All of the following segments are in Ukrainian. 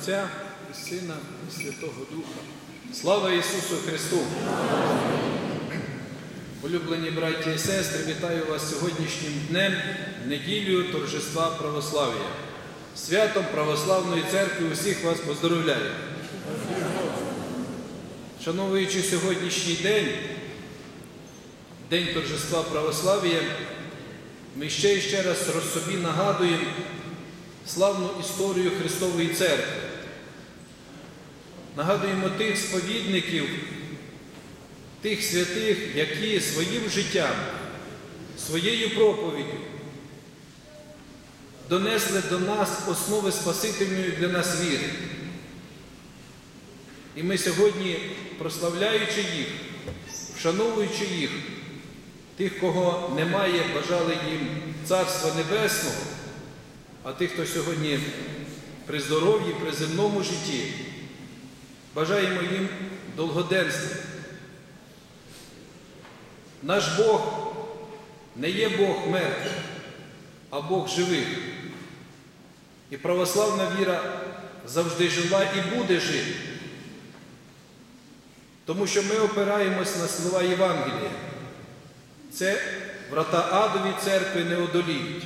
Отця і Сина і Святого Духа. Слава Ісусу Христу! Улюблені браті і сестри, вітаю вас сьогоднішнім днем, неділею торжества православ'я. Святом Православної церкви усіх вас поздоровляю. Шановуючи сьогоднішній день, День торжества православ'я, ми ще і ще раз собі нагадуємо славну історію Христової Церкви. Нагадуємо тих сповідників, тих святих, які своїм життям, своєю проповіддю донесли до нас основи Спасительної для нас віри. І ми сьогодні, прославляючи їх, вшановуючи їх, тих, кого немає, бажали їм Царства Небесного, а тих, хто сьогодні при здоров'ї, при земному житті, бажаємо їм довгоденства. Наш Бог не є Бог мертвих, а Бог живих. І православна віра завжди жила і буде жити. Тому що ми опираємось на слова Євангелія. Це врата адові церкви не одоліють.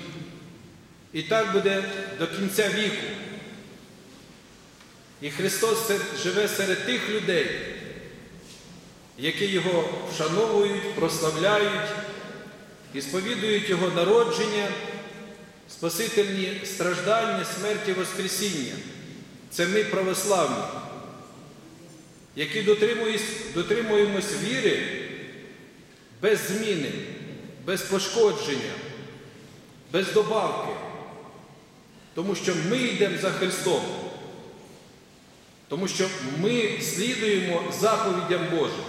І так буде до кінця віку. І Христос живе серед тих людей, які Його вшановують, прославляють і сповідують Його народження, спасительні страждання, смерті, Воскресіння. Це ми православні, які дотримуємось віри без зміни, без пошкодження, без добавки. Тому що ми йдемо за Христом. Тому що ми слідуємо заповідям Божим.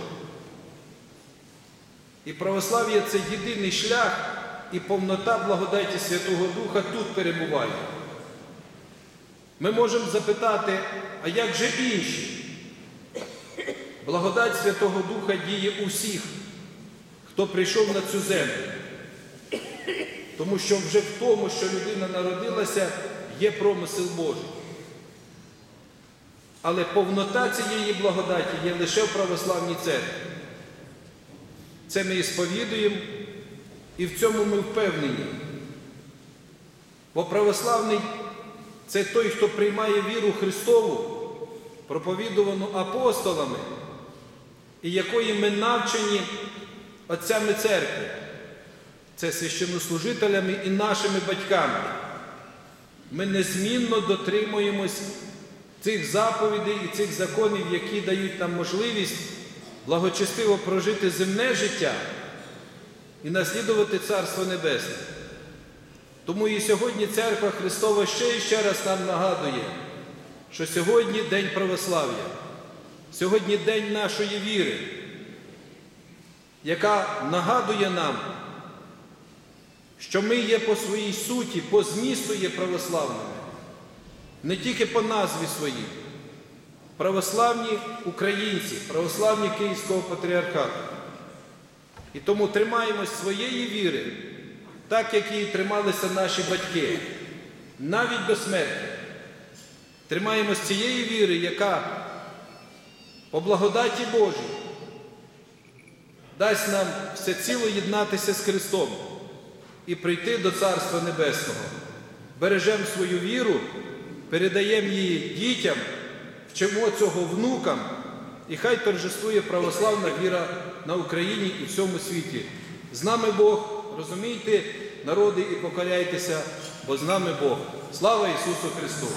І православ'я це єдиний шлях і повнота благодаті Святого Духа тут перебуває. Ми можемо запитати, а як же інші? Благодать Святого Духа діє усіх, хто прийшов на цю землю. Тому що вже в тому, що людина народилася, є промисел Божий. Але повнота цієї благодаті є лише в православній церкві. Це ми і сповідуємо, і в цьому ми впевнені. Бо православний це той, хто приймає віру Христову, проповідувану апостолами, і якої ми навчені отцями церкви. Це священнослужителями і нашими батьками. Ми незмінно дотримуємось цих заповідей і цих законів, які дають нам можливість благочестиво прожити земне життя і наслідувати Царство Небесне. Тому і сьогодні Церква Христова ще і ще раз нам нагадує, що сьогодні День православ'я, сьогодні День нашої віри, яка нагадує нам, що ми є по своїй суті, по змісту є православними, не тільки по назві своїй, православні українці, православні Київського патріархату. І тому тримаємось своєї віри, так як її трималися наші батьки, навіть до смерті. Тримаємось цієї віри, яка по благодаті Божій дасть нам всеціло єднатися з Христом і прийти до Царства Небесного. Бережемо свою віру, передаємо її дітям, вчимо цього внукам, і хай торжествує православна віра на Україні і всьому світі. З нами Бог, розумійте, народи, і покоряйтеся, бо з нами Бог. Слава Ісусу Христу!